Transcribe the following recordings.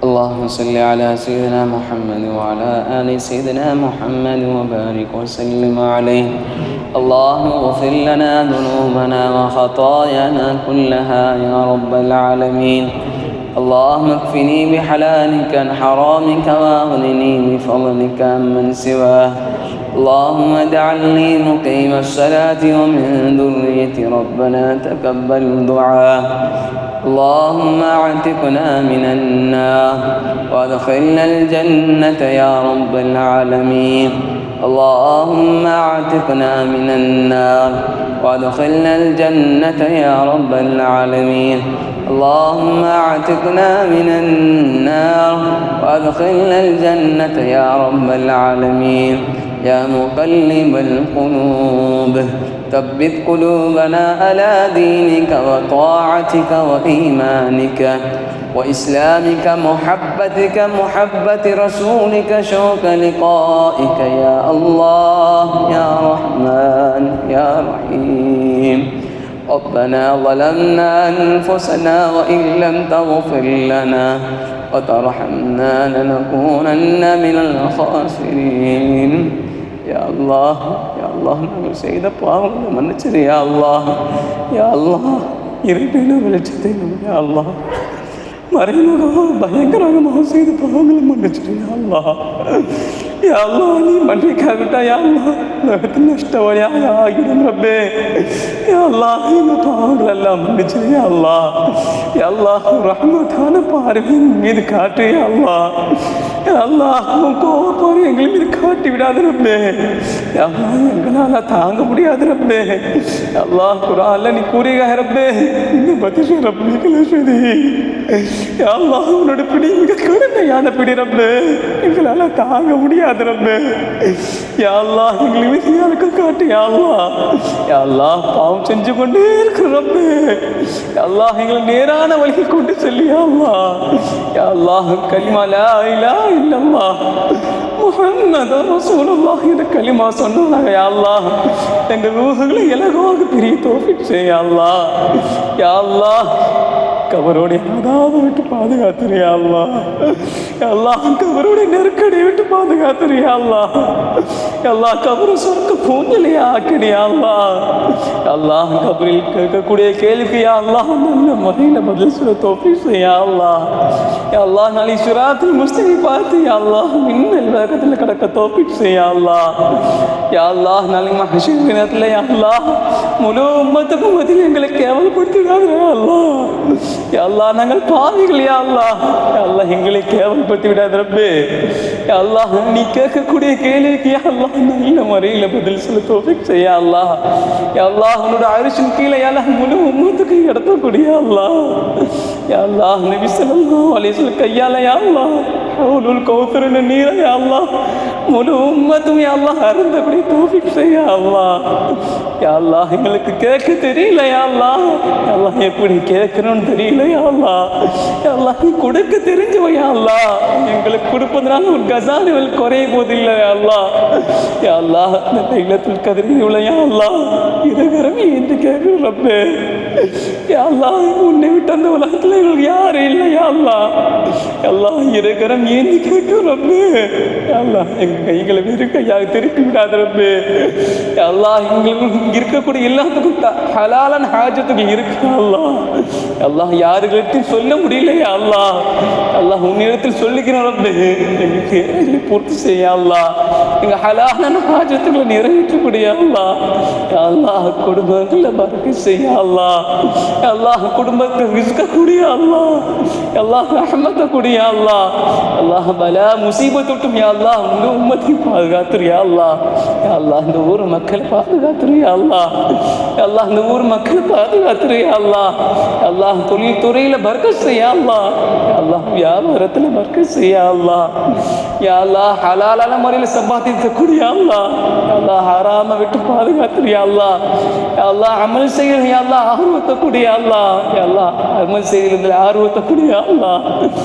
اللهم صل على سيدنا محمد وعلى آل سيدنا محمد وبارك وسلم عليه. اللهم اغفر لنا ذنوبنا وخطايانا كلها يا رب العالمين. اللهم اكفني بحلالك عن حرامك واغنني بفضلك عمن سواه اللهم اجعلني مقيم الصلاة ومن ذرية ربنا تقبل دعاء اللهم اعتقنا من النار وادخلنا الجنة يا رب العالمين. اللهم اعتقنا من النار وادخلنا الجنة يا رب العالمين. اللهم اعتقنا من النار وادخلنا الجنة يا رب العالمين. يا مقلب القلوب. ثبت قلوبنا على دينك وطاعتك وإيمانك وإسلامك محبتك محبة رسولك شوق لقائك. يا الله يا رحمن يا رحيم. ربنا ظلمنا أنفسنا وإن لم تغفر لنا وترحمنا لنكونن من الخاسرين. யா அல்லாஹ் யா அல்லாஹ் நாங்கள் செய்த பாவங்களை மன்னிச்சது யா அல்லாஹ் யா அல்லாஹ். இறைவன வெளிச்சத்தை நம்பி யா அல்லாஹ். மறைமுகமாக பயங்கரமாக செய்த பாவங்களை மன்னிச்சிரு யா அல்லாஹ். யா அல்லாஹ் நீ மன்னிக்காவிட்டா யா அல்லாஹ். உலகத்தில் நஷ்டவழியாக ஆகிடும் ரப்பே. யா அல்லாஹ் இந்த பாவங்கள் எல்லாம் மன்னிச்சிரு யா அல்லாஹ். யா அல்லாஹ் ரஹ்மத்தான பார்வையின் மீது காட்டு யா அல்லாஹ். அல்லாஹ் உன் எங்களை மீது காட்டி விடாது ரப்பே. யா அல்லாஹ் எங்களால் தாங்க முடியாது ரப்பே. யா அல்லாஹ் குரான்ல நீ கூறியாக ரப்பே. இந்த பதிஷ ரப்பே கலசதி யா அல்லாஹ் உன்னோட பிடி அனுப்பிடு கடுமையான பிடி எங்களால் தாங்க முடியாது ரப்பு. யாழ்லா எங்களை மீது காட்டு யா யாழ்லா பாவம் செஞ்சு கொண்டே இருக்கிற ரப்பு. யாழ்லா எங்களை நேரான வழியை கொண்டு செல்லி யாழ்லா அல்லாஹ். யா அல்லாஹ் கலிமா லா ரசூலுல்லாஹ் இந்த கலிமா சொன்னாங்க யாழ்லா எங்கள் ரூஹுகளை இலகுவாக பிரிய தோஃபிக் யாழ்லா யாழ்லா கபரோடைய அதாவது விட்டு பாதுகாத்துறியா அல்லா அல்லாஹ் கபரோடைய நெருக்கடியை விட்டு பாதுகாத்துறியா அல்லா எல்லா கபரும் சொர்க்க பூஞ்சலையா ஆக்கிடியா அல்லா அல்லாஹ் கபரில் கேட்கக்கூடிய கேள்வியா அல்லாஹ் நல்ல முறையில் பதில் சொல்ல தோப்பி செய்யா அல்லா அல்லா நாளை சுராத்தில் முஸ்லிமை பார்த்து யா அல்லாஹ் மின்னல் வேகத்தில் கிடக்க தோப்பி செய்யா அல்லா யா அல்லாஹ் நாளை மகஷின் தினத்தில் யா அல்லாஹ் முழு உம்மத்துக்கும் பதில் எங்களை கேவலப்படுத்திடாதே அல்லாஹ் யா அல்லாஹ் நாங்கள் பாவிகள் யா அல்லா யா அல்லாஹ் எங்களை கேவலப்படுத்தி விடாத ரப்பே அல்லாஹ் நீ கேட்கக்கூடிய கேள்விக்கு அல்லாஹ் நல்ல முறையில் பதில் சொல்ல தோஃபிக் செய்ய அல்லாஹ். அல்லாஹ் உன்னோட அரிசின் கீழே எல்லாம் முழு உம்மத்துக்கு இடத்தக்கூடிய அல்லாஹ். அல்லாஹ் நபி ஸல்லல்லாஹு அலைஹி சொல்லு கையாலையா அல்லாஹ். ஹவுலுல் கௌசரின் நீரை யா அல்லாஹ் முழு உம்மத்தும் யா அல்லாஹ் அருந்தபடி தோஃபிக் செய்ய அல்லாஹ். யாழ்லா எங்களுக்கு கேட்க தெரியல யாழ்லா அல்லாஹ். எப்படி கேட்கணும்னு தெரியல யாழ்லா அல்லாஹ். நீ கொடுக்க தெரிஞ்சவ யாழ்லா எங்களுக்கு கொடுப்பதனால ஒரு கசானுவல் குறைய போதில்லை யாழ்லா யாழ்லா இந்த தைலத்தில் கதிரி யாழ்லா இது அல்லாஹ். என்று கேட்குற ரப்பே. உன்னை விட்டு அந்த உலகத்தில் எங்களுக்கு யாரும் இல்லை யாழ்லா எல்லாம் யா ஏந்தி கேட்கும் ரப்பு. எல்லாம் எங்கள் கைகளை வெறு கையாக திருப்பி விடாத ரப்பு. எல்லாம் எங்களுக்கு இருக்கக்கூடிய எல்லாத்துக்கும் ஹலாலன் ஹாஜத்துக்கு இருக்கு அல்லாஹ். எல்லாம் யாருக்கிட்டையும் சொல்ல முடியலையா அல்லா எல்லாம் உன்னிடத்தில் சொல்லிக்கிறோம் ரப்பு. எங்கள் தேவைகளை பூர்த்தி செய்ய அல்லா எங்க ஹலாலன் ஹாஜத்துக்களை நிறைவேற்றக்கூடிய அல்லா யா அல்லாஹ் குடும்பங்களை பறக்க செய்ய அல்லா யா அல்லாஹ் குடும்பத்தை விசுக்கக்கூடிய அல்லா யா அல்லாஹ் கூடிய அல்லாஹ் அல்லாஹ் பல முசீபத்தொட்டும் யா அல்லா உங்க உம்மத்தை பாதுகாத்துரு யா அல்லா யா அல்லா இந்த ஊர் மக்களை பாதுகாத்துரு யா அல்லா அல்லாஹ் இந்த ஊர் மக்களை பாதுகாத்துரு யா அல்லா அல்லாஹ் தொழில் துறையில பர்க்கத் செய்யா அல்லா அல்லாஹ் வியாபாரத்துல பர்க்கத் செய்யா அல்லா யா அல்லா ஹலாலான முறையில் சம்பாதிக்கக்கூடிய அல்லா யா அல்லாஹ் ஹராம விட்டு பாதுகாத்துரு யா அல்லா அல்லா அமல் செய்யணும் யா அல்லா ஆர்வத்தை கூடிய அல்லா யா அல்லா அமல் செய்யறதுல ஆர்வத்தை கூடிய அல்லா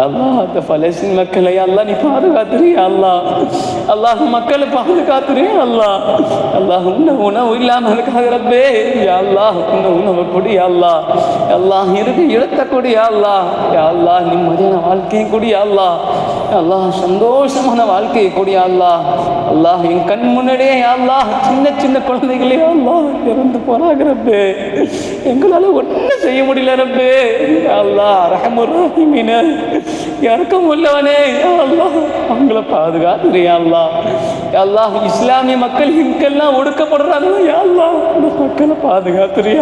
அல்லா அந்த பலஸ்தீன் மக்களை அல்லா நீ பாதுகாத்துரு அல்லா அல்லாஹ் மக்களை பாதுகாத்துரு அல்லா அல்லாஹ் உன்ன உணவு இல்லாமல் இருக்காங்க ரப்பே அல்லாஹ் உன்ன உணவு கொடி அல்லா அல்லாஹ் இருக்கு இடத்த கொடி அல்லா அல்லா நிம்மதியான வாழ்க்கையை கொடி அல்லா அல்லாஹ் சந்தோஷமான வாழ்க்கையை கொடி அல்லா அல்லாஹ் என் கண் முன்னாடியே அல்லாஹ் சின்ன சின்ன குழந்தைகளே அல்லா அல்லாஹ் இறந்து போறாங்க ரப்பே ஒன்றும் செய்ய முடியல ரப்பே அல்லாஹ் ரஹமுர் ரஹீமின இறக்கம் உள்ளவனே அல்லா அவங்கள பாதுகாத்துரு யா இஸ்லாமிய மக்கள் இங்கெல்லாம் ஒடுக்கப்படுறாங்க யா இந்த மக்களை பாதுகாத்துரு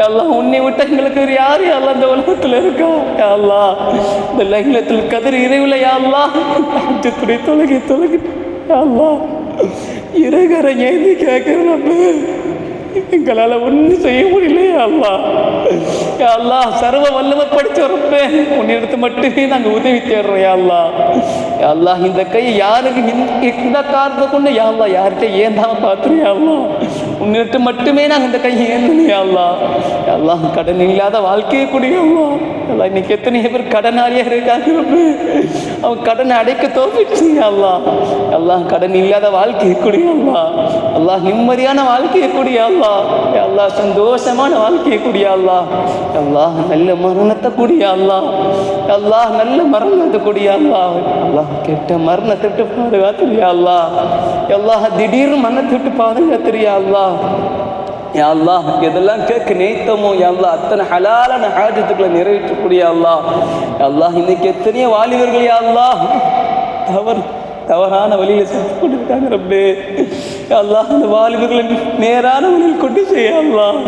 எல்லாம் உன்னை விட்ட எங்களுக்கு யார் யா இந்த உலகத்தில் இருக்கா? யாழ்லா இந்த லைலத்தில் கதிர் இரவில் யாழ்லா அல்லாஹ். துணி தொலகி தொலகி யா இறகரை ஏந்தி கேட்கிறேன் எங்களால் ஒன்றும் செய்ய முடியலையே அல்லா அல்லா சர்வ வல்லமை படிச்சு வரப்பே உன்னிடத்து மட்டுமே நாங்கள் உதவி தேடுறோம் யா அல்லாஹ். இந்த கை யாருக்கு இந்த- இந்த காரணத்தை கொண்டு யா ஏன் யார்கிட்ட ஏந்தாம பார்த்துரு யா மட்டுமே நாங்கள் இந்த கை ஏந்தணும் அல்லா எல்லாம் கடன் இல்லாத வாழ்க்கையை கூடிய அல்லா எல்லாம் இன்னைக்கு எத்தனையோ பேர் கடனாளியாக இருக்காங்க அவன் கடனை அடைக்க தோப்பிச்சு அல்லா எல்லாம் கடன் இல்லாத வாழ்க்கையை கூடிய அல்லா எல்லாம் நிம்மதியான வாழ்க்கையை கூடிய அல்லா எல்லாம் சந்தோஷமான வாழ்க்கையை கூடிய அல்லா எல்லாம் நல்ல மரணத்தை கூடிய அல்லா எல்லாம் நல்ல மரணத்தை கூடிய அல்லா எல்லாம் கெட்ட மரணத்தை விட்டு பாதுகாத்துறியா அல்லா எல்லாம் திடீர் மரணத்தை விட்டு பாதுகாத்துறியா அல்லா யா அல்லாஹ் எதெல்லாம் கேட்க நினைத்தமோ யா அத்தனை ஹலாலான ஹாஜத்துக்களை நிறைவேற்றக்கூடிய அல்லா அல்லா அல்லாஹ் இன்னைக்கு எத்தனையோ வாலிபர்கள் யா தவறு தவறான வழியில செத்து கொண்டிருக்காங்க ரப்பே. யா அந்த வாலிபர்களை நேரான வழியில் கொண்டு செய்ய அல்லாஹ்.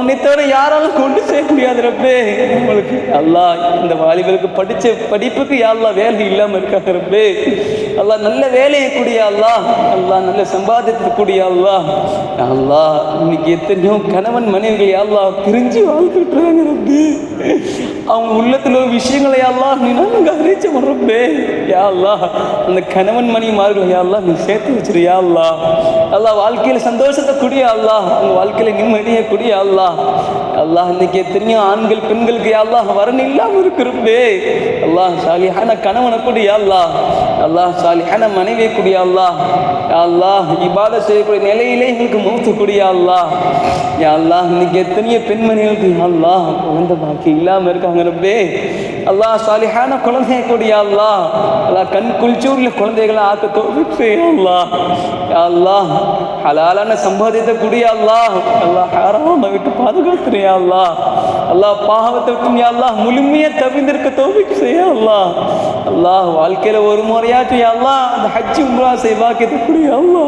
உன்னை தவிர யாராலும் கொண்டு செய்ய முடியாது ரப்பே. உங்களுக்கு யா அல்லாஹ் இந்த வாலிபருக்கு படிச்ச படிப்புக்கு யா வேலை இல்லாமல் இருக்காங்க ரப்பே. அல்லா நல்ல வேலையை கூடிய அல்லா அல்லா நல்ல சம்பாதித்து கூடிய அல்லா இன்னைக்கு எத்தனையோ கணவன் மனைவிகள் அல்லா பிரிஞ்சு வாழ்ந்துட்டுறாங்க ரப்பி. அவங்க உள்ளத்துல ஒரு விஷயங்களை அல்லா நீ நாங்கள் அறிச்ச ரப்பே? யா அல்லா அந்த கணவன் மணிமார்கள் யா அல்லா நீ சேர்த்து வச்சிரு யா அல்லா அல்லாஹ் வாழ்க்கையில சந்தோஷத்தை குடியா அல்லா அவங்க வாழ்க்கையில நிம்மதியை குடியா அல்லா அல்லாஹ் இன்னைக்கு எத்தனையோ ஆண்கள் பெண்களுக்கு யா அல்லாஹ் இல்லாமல் இல்லாம இருக்கிறப்பே அல்லாஹ் சாலியான கணவனை குடி யா அல்லாஹ் சாலிஹான மனைவியை குடி அல்லாஹ் அல்லாஹ் இபாத செய்யக்கூடிய நிலையிலே எங்களுக்கு மூத்து குடி அல்லாஹ். யா அல்லாஹ் இன்னைக்கு எத்தனையோ பெண்மணிகளுக்கு அல்லாஹ் குழந்தை பாக்கி இல்லாமல் இருக்காங்க ரப்பே. அல்லாஹ் சாலிஹான குழந்தைய கூடிய அல்லா அல்லா கண் குளிச்சூரில் குழந்தைகளை ஆக்க தோல்வி அல்லா அல்லாஹ். ஹலாலான சம்பாதித்த கூடிய அல்லா அல்லா ஹாராம விட்டு பாதுகாத்துறியா அல்லாஹ். அல்லா பாவத்தை விட்டு யா அல்லாஹ் முழுமையா தவிர்ந்திருக்க தோல்வி செய்ய அல்லா அல்லாஹ். வாழ்க்கையில் ஒரு முறையாச்சும் அல்லா அந்த ஹஜ்ஜி உம்ரா செய்வாக்கியது கூடிய அல்லா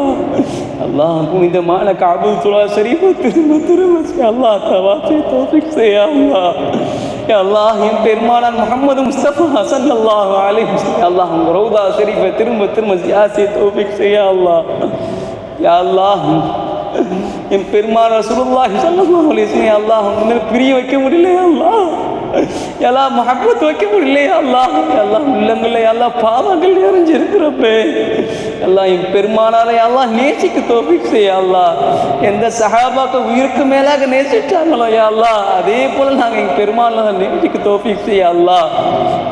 அல்லாஹ். புனிதமான காபூல் துலா ஷரீஃபை திரும்ப திரும்ப அல்லா அல்லாஹ் தவாஃபை தோஃபிக் செய்ய அல்லாஹ் என் பெருமானார் முகமது முஸ்தபா ஹசன் அல்லாஹ் அலி அல்லாஹ் உங்க ரவுதா ஷரீஃபை திரும்ப திரும்ப ஜியாசி தோபிக் செய்ய அல்லாஹ். யா அல்லாஹ் என் பெருமானார் ரசூலுல்லாஹி ஸல்லல்லாஹு அலைஹி வஸல்லம் அல்லாஹ் உங்க மேல பிரிய வைக்க முடியல அல்லாஹ்? எல்லாம் மஹப்பத் வைக்க முடியலையா அல்லாஹ் எல்லாம் உள்ளங்கள்ல எல்லாம் பாவங்கள் நிறைஞ்சிருக்கிறப்பே. எல்லாம் என் பெருமானாரை எல்லாம் நேசிக்க தோப்பிக் செய்ய எந்த சஹாபாக்க உயிருக்கு மேலாக நேசிட்டாங்களோ யா அதே போல நாங்கள் எங்கள் பெருமானாரை நேசிக்க தோப்பிக் செய்ய அல்லாஹ்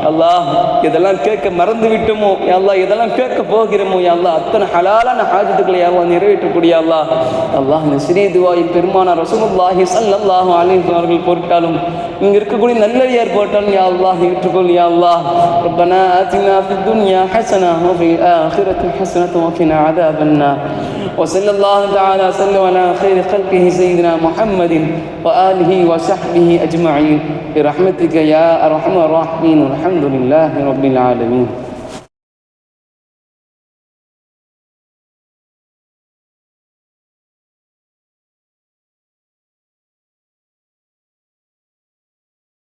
அல்லாஹ் இதெல்லாம் கேட்க மறந்து விட்டோமோ? எல்லாம் இதெல்லாம் கேட்க போகிறோமோ? யா அத்தனை ஹலாலான ஹாஜத்துக்களை யாவா நிறைவேற்றக்கூடிய அல்லா. அல்லாஹ் இந்த சிறிய பெருமானார் ரசமுல்லாஹி ஸல்லல்லாஹு அலைஹி அவர்கள் பொருட்டாலும் இங்க இருக்கக்கூடிய الجنة يربطن يا الله يتقل يا الله ربنا آتنا في الدنيا حسنة وفي الآخرة حسنة وقنا عذاب النار وصلى الله تعالى وسلم على خير خلقه سيدنا محمد وآله وصحبه أجمعين برحمتك يا أرحم الراحمين والحمد لله رب العالمين